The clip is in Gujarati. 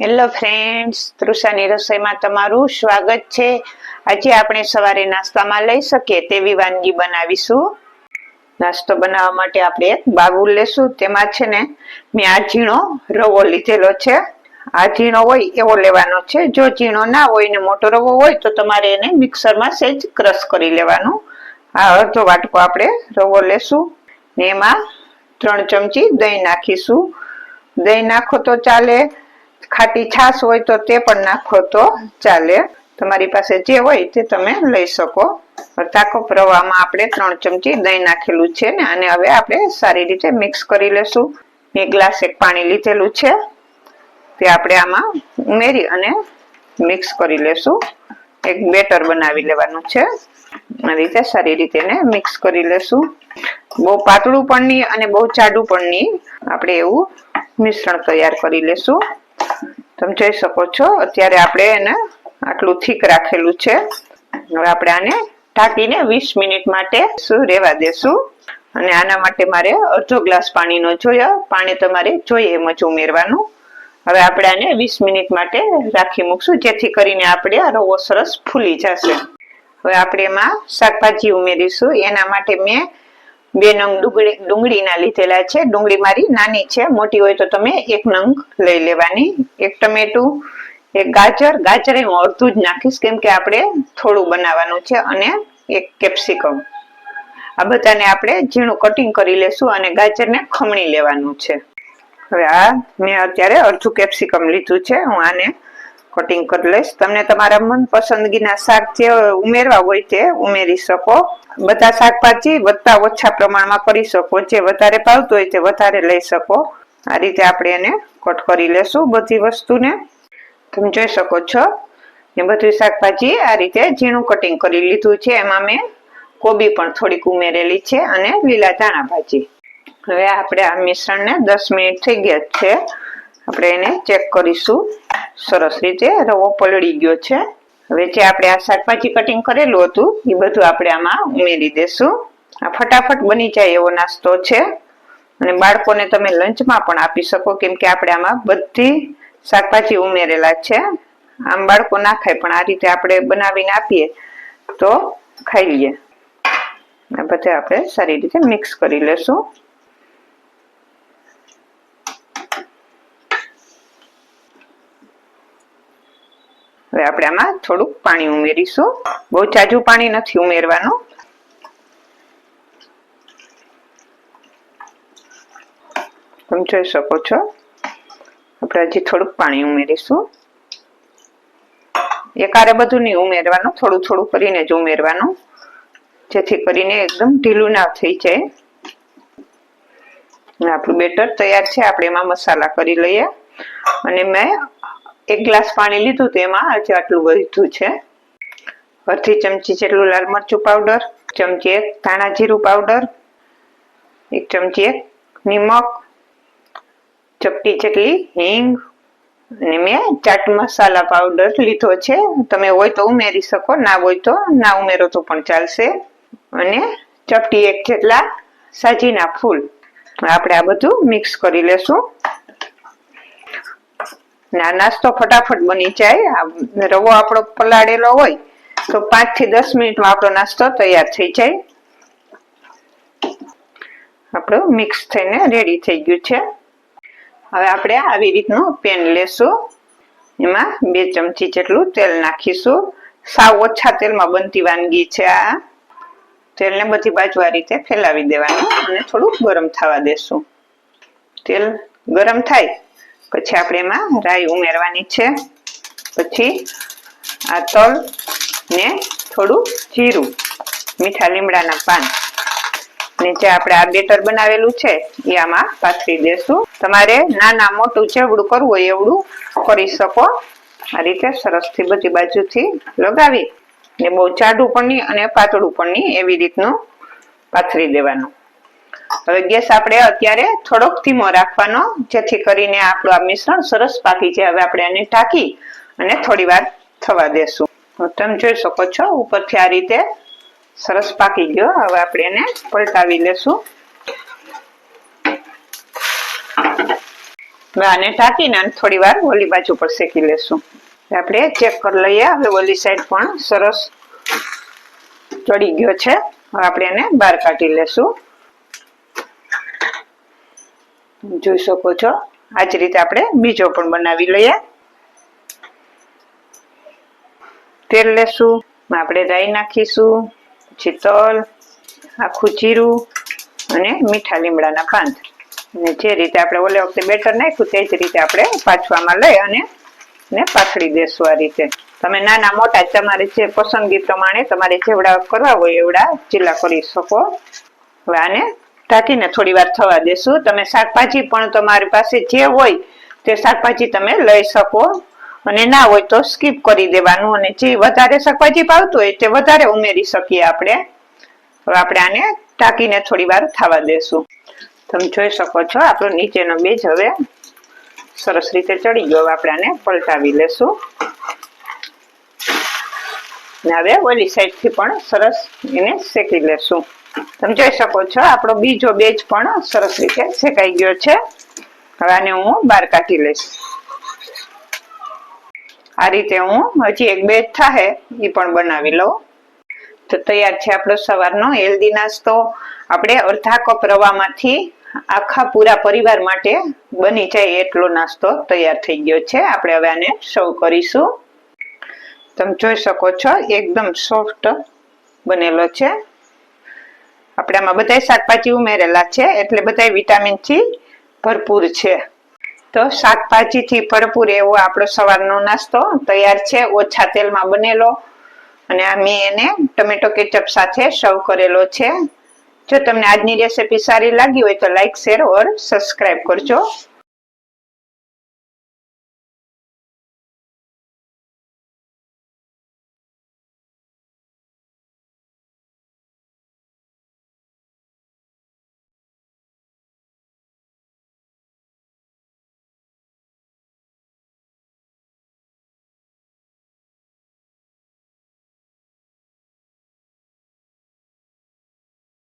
હેલો ફ્રેન્ડ્સ તૃષાની રસોઈમાં તમારું સ્વાગત છે. આજે આપણે સવારે નાસ્તામાં લઈ શકીએ તેવી વાનગી બનાવીશું. નાસ્તો બનાવવા માટે આપણે એક બાગુલ લેશું. તેમાં છે ને, મેં આ ઝીણો રવો લીધેલો છે. આ ઝીણો હોય એવો લેવાનો છે. જો ઝીણો ના હોય ને મોટો રવો હોય, તો તમારે એને મિક્સરમાં સહેજ ક્રશ કરી લેવાનું. આ અડધો વાટકો આપણે રવો લેશું. ને એમાં ત્રણ ચમચી દહીં નાખીશું. દહીં નાખો તો ચાલે. ખાટી છાશ હોય તો તે પણ નાખો તો ચાલે. તમારી પાસે જે હોય તે તમે લઈ શકો. તાકો પ્રવાહમાં આપણે ત્રણ ચમચી દહીં નાખેલું છે ને, અને હવે આપણે સારી રીતે મિક્સ કરી લેશું. એક ગ્લાસ એક પાણી લીધેલું છે. તે આપણે આમાં ઉમેરી અને મિક્સ કરી લેશું. એક બેટર બનાવી લેવાનું છે. આ રીતે સારી રીતે એને મિક્સ કરી લેશું. બહુ પાતળું પણ નહીં અને બહુ જાડું પણ નહીં. આપણે એવું મિશ્રણ તૈયાર કરી લેશું. તમે જોઈ શકો છો? અત્યારે આપણે એને આટલું થીક રાખેલું છે. હવે આપણે આને ઢાંકીને વીસ મિનિટ માટે શું રહેવા દેશું? અને આના માટે મારે અડધો ગ્લાસ પાણીનો જોયો. પાણી તમારે જોઈએ એમ જ ઉમેરવાનું. હવે આપણે આને વીસ મિનિટ માટે રાખી મૂકશું, જેથી કરીને આપણે આ રવો સરસ ફૂલી જશે. હવે આપણે એમાં શાકભાજી ઉમેરીશું. એના માટે મેં બે નંગ ડુંગળી, ડુંગળીના લીધેલા છે. ડુંગળી મારી નાની છે, મોટી હોય તો તમે એક નંગ લઈ લેવાની. એક ટમેટું, એક ગાજર. ગાજર હું અડધું જ નાખીશ, કેમ કે આપણે થોડું બનાવવાનું છે અને એક કેપ્સિકમ. આ બધાને આપણે ઝીણું કટિંગ કરી લેશું અને ગાજરને ખમણી લેવાનું છે. હવે આ મેં અત્યારે અડધું કેપ્સિકમ લીધું છે. હું આને કટિંગ કરી લઈશ. તમને તમારા મનપસંદગીના શાક જે ઉમેરવા હોય તે ઉમેરી શકો. બધા શાકભાજી વધતા ઓછા પ્રમાણમાં કરી શકો. જે વધારે ભાવતું હોય તે વધારે લઈ શકો. આ રીતે આપણે એને કટ કરી લેશું બધી વસ્તુને. તમે જોઈ શકો છો એ બધું શાકભાજી આ રીતે ઝીણું કટિંગ કરી લીધું છે. એમાં મેં કોબી પણ થોડીક ઉમેરેલી છે અને લીલા ધાણા ભાજી. હવે આપણે આ મિશ્રણને દસ મિનિટ થઈ ગયા છે. આપણે એને ચેક કરીશું. સરસ રીતે રવો પલળી ગયો છે. હવે જે આપણે આ શાકભાજી કટિંગ કરેલું હતું, એ બધું આપણે આમાં ઉમેરી દેશું. આ ફટાફટ બની જાય એવો નાસ્તો છે. અને બાળકોને તમે લંચમાં પણ આપી શકો, કેમ કે આપણે આમાં બધી શાકભાજી ઉમેરેલા છે. આમ બાળકો ના ખાય, પણ આ રીતે આપણે બનાવીને આપીએ તો ખાઈ લઈએ. બધા આપણે સારી રીતે મિક્સ કરી લેશું. હવે આપણે આમાં થોડુંક પાણી ઉમેરીશું. બહુ જાજુ પાણી નથી ઉમેરવાનું. તમે જોઈ શકો છો. આપણે હજી થોડુંક પાણી ઉમેરીશું. એકારે બધું નહીં ઉમેરવાનું, થોડું થોડું કરીને જ ઉમેરવાનું. જેથી કરીને એકદમ ઢીલું ના થઈ જાય. આપણું બેટર તૈયાર છે. આપણે એમાં મસાલા કરી લઈએ. અને મેં એક ગ્લાસ પાણી લીધું તો એમાં, આજે આટલું વધ્યું છે. અડધી ચમચી જેટલું લાલ મરચું પાવડર ચમચી એક ધાણા જીરું પાવડર એક ચમચી એક નિમક, ચપટી જેટલી હિંગ, અને મેં ચાટ મસાલા પાવડર લીધો છે. તમે હોય તો ઉમેરી શકો, ના હોય તો ના ઉમેરો તો પણ ચાલશે. અને ચપટી એક જેટલા સાજીના ફૂલ. આપણે આ બધું મિક્સ કરી લેશું. ના નાસ્તો ફટાફટ બની જાય. રવો આપણો પલાળેલો હોય તો પાંચથી દસ મિનિટમાં આપણો નાસ્તો તૈયાર થઈ જાય. આપણું મિક્સ થઈને રેડી થઈ ગયું છે. હવે આપણે આવી રીતનું પેન લેશું. એમાં બે ચમચી જેટલું તેલ નાખીશું. સાવ ઓછા તેલમાં બનતી વાનગી છે આ. તેલને બધી બાજુ આ રીતે ફેલાવી દેવાનું અને થોડું ગરમ થવા દેશું. તેલ ગરમ થાય પછી આપણે એમાં રાઈ ઉમેરવાની છે. પછી આ તલ ને થોડું જીરું, મીઠા લીમડાના પાન. ને જે આપણે આ બેટર બનાવેલું છે, એ આમાં પાથરી દેશું. તમારે નાના મોટું જેવડું કરવું હોય એવડું કરી શકો. આ રીતે સરસથી બધી બાજુથી લગાવી. ને બહુ જાડું પણ નહીં અને પાતળું પણ નહીં એવી રીતનું પાથરી દેવાનું. હવે ગેસ આપણે અત્યારે થોડોક ધીમો રાખવાનો, જેથી કરીને આપણું આ મિશ્રણ સરસ પાકી જાય. હવે આપણે એને ઢાંકી અને થોડી વાર થવા દેશું. તમે જોઈ શકો છો, ઉપરથી આ રીતે સરસ પાકી ગયો. હવે આપણે એને પલટાવી લેશું. હવે આને ઢાંકીને થોડી વાર ઓલી બાજુ પર શેકી લેશું. આપણે ચેક કરી લઈએ. હવે ઓલી સાઈડ પણ સરસ ચડી ગયો છે. હવે આપણે એને બહાર કાઢી લેશું. જોઈ શકો છો. આ જ રીતે આપણે બીજો પણ બનાવી લઈએ. તેલ લેશું, આપણે રાઈ નાખીશું, પછી તલ, આખું જીરું અને મીઠા લીમડાના પાન અને જે રીતે આપણે ઓલે વખતે બેટર નાખ્યું તે જ રીતે આપણે પાછવામાં લઈ અને ને પાથળી દેશું આ રીતે. તમે નાના મોટા તમારે જે પસંદગી પ્રમાણે તમારે જેવડા કરવા હોય એવડા ચીલા કરી શકો. હવે આને ઢાંકીને થોડી વાર થવા દેશું. તમે શાકભાજી પણ તમારી પાસે જે હોય તે શાકભાજી તમે લઈ શકો અને ના હોય તો સ્કીપ કરી દેવાનું અને જે વધારે શાકભાજી ભાવતું હોય તે વધારે ઉમેરી શકીએ આપણે. હવે આપણે આને ઢાંકીને થોડી વાર થવા દેશું. તમે જોઈ શકો છો આપણો નીચેનો બેજ હવે સરસ રીતે ચડી ગયો. હવે આપણે આને પલટાવી લેશું. ને હવે ઓલી સાઈડથી પણ સરસ એને શેકી લેશું. તમે શકો છો? આપણો બીજો બેજ પણ સરસ રીતે શેકાઈ ગયો છે. હવે આને હું બહાર કાઢી લઈશ. આ રીતે હું હજી એક બેચ થાય એ પણ બનાવી લઉં. તો તૈયાર છે આપણો સવારનો હેલ્ધી નાસ્તો. આપણે અડધા કપ રવામાંથી આખા પૂરા પરિવાર માટે બની જાય એટલો નાસ્તો તૈયાર થઈ ગયો છે. આપણે હવે આને સર્વ કરીશું. તમે જોઈ શકો છો, એકદમ સોફ્ટ બનેલો છે. આપણે આમાં બધા શાકભાજી ઉમેરેલા છે, એટલે બધા વિટામિનથી ભરપૂર છે. તો શાકભાજીથી ભરપૂર એવો આપણો સવારનો નાસ્તો તૈયાર છે. ઓછા તેલમાં બનેલો અને આ મેં એને ટમેટો કેચઅપ સાથે સર્વ કરેલો છે. જો તમને આજની રેસીપી સારી લાગી હોય તો લાઈક શેર ઓર સબસ્ક્રાઇબ કરજો.